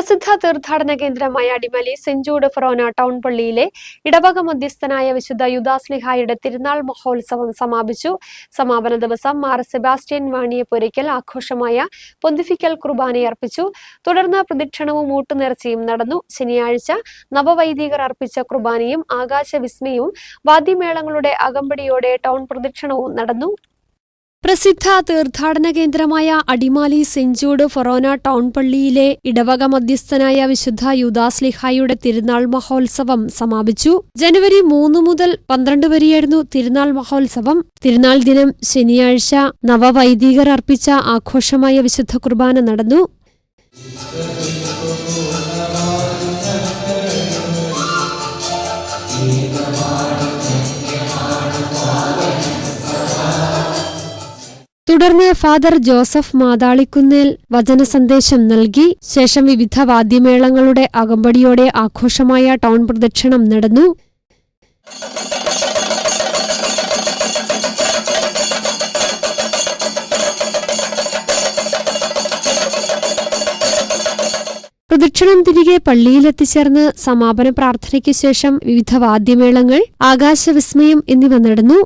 പ്രസിദ്ധ തീർത്ഥാടന കേന്ദ്രമായ അടിമലി സെഞ്ചൂട് ഫൊറോന ടൗൺ പള്ളിയിലെ ഇടവക മധ്യസ്ഥനായ വിശുദ്ധ യുദാസ്ലിഹായുടെ തിരുനാൾ മഹോത്സവം സമാപിച്ചു. സമാപന ദിവസം മാർ സെബാസ്റ്റ്യൻ വാണിയപുരയ്ക്കൽ ആഘോഷമായ പൊന്തിഫിക്കൽ കുർബാനയർപ്പിച്ചു തുടർന്ന് പ്രദക്ഷിണവും ഊട്ടുനേർച്ചയും നടന്നു. ശനിയാഴ്ച നവവൈദികർ അർപ്പിച്ച കുർബാനയും ആകാശവിസ്മയവും വാദ്യമേളങ്ങളുടെ അകമ്പടിയോടെ ടൗൺ പ്രദക്ഷിണവും നടന്നു. പ്രസിദ്ധ തീർത്ഥാടന കേന്ദ്രമായ അടിമാലി സെഞ്ചൂട് ഫൊറോന ടൗൺ പള്ളിയിലെ ഇടവക മധ്യസ്ഥനായ വിശുദ്ധ യുദാസ്ലിഹായുടെ തിരുനാൾ മഹോത്സവം സമാപിച്ചു. ജനുവരി മൂന്ന് മുതൽ പന്ത്രണ്ട് വരെയായിരുന്നു തിരുനാൾ മഹോത്സവം. തിരുനാൾ ദിനം ശനിയാഴ്ച നവവൈദികർ അർപ്പിച്ച ആഘോഷമായ വിശുദ്ധ കുർബാന നടന്നു. തുടർന്ന് ഫാദർ ജോസഫ് മാതാളിക്കുന്നേൽ വചന സന്ദേശം നൽകി ശേഷം വിവിധ വാദ്യമേളങ്ങളുടെ അകമ്പടിയോടെ ആഘോഷമായ ടൗൺ പ്രദക്ഷിണം നടന്നു. പ്രദക്ഷിണം തിരികെ പള്ളിയിലെത്തിച്ചേർന്ന് സമാപന പ്രാർത്ഥനയ്ക്ക് ശേഷം വിവിധ വാദ്യമേളങ്ങൾ ആകാശവിസ്മയം എന്നിവ നടന്നു.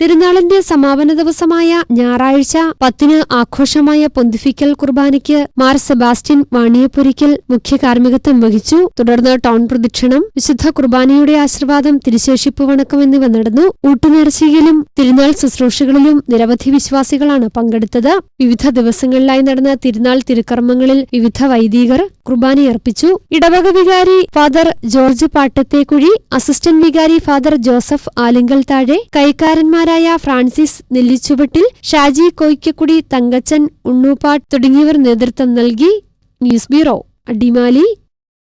തിരുനാളിന്റെ സമാപന ദിവസമായ ഞായറാഴ്ച പത്തിന് ആഘോഷമായ പൊന്തിഫിക്കൽ കുർബാനയ്ക്ക് മാർ സെബാസ്റ്റ്യൻ വാണിയപ്പുരിക്കൽ മുഖ്യ കാർമ്മികത്വം വഹിച്ചു. തുടർന്ന് ടൗൺ പ്രദക്ഷിണം വിശുദ്ധ കുർബാനയുടെ ആശീർവാദം തിരുശേഷിപ്പ് വണക്കം എന്നിവ നടന്നു. ഊട്ടുനേർച്ചയിലും തിരുനാൾ ശുശ്രൂഷകളിലും നിരവധി വിശ്വാസികളാണ് പങ്കെടുത്തത്. വിവിധ ദിവസങ്ങളിലായി നടന്ന തിരുനാൾ തിരുക്കർമ്മങ്ങളിൽ വിവിധ വൈദികർ കുർബാനയർപ്പിച്ചു ഇടവക വികാരി ഫാദർ ജോർജ് പാട്ടത്തേക്കുഴി അസിസ്റ്റന്റ് വികാരി ഫാദർ ജോസഫ് ആലിങ്കൽ താഴെ കൈക്കാരന്മാരായ ഫ്രാൻസിസ് നെല്ലിച്ചുവട്ടിൽ ഷാജി കോയ്ക്കക്കുടി തങ്കച്ചൻ ഉണ്ണൂപ്പാട്ട് തുടങ്ങിയവർ നേതൃത്വം നൽകി ന്യൂസ് ബ്യൂറോ അടിമാലി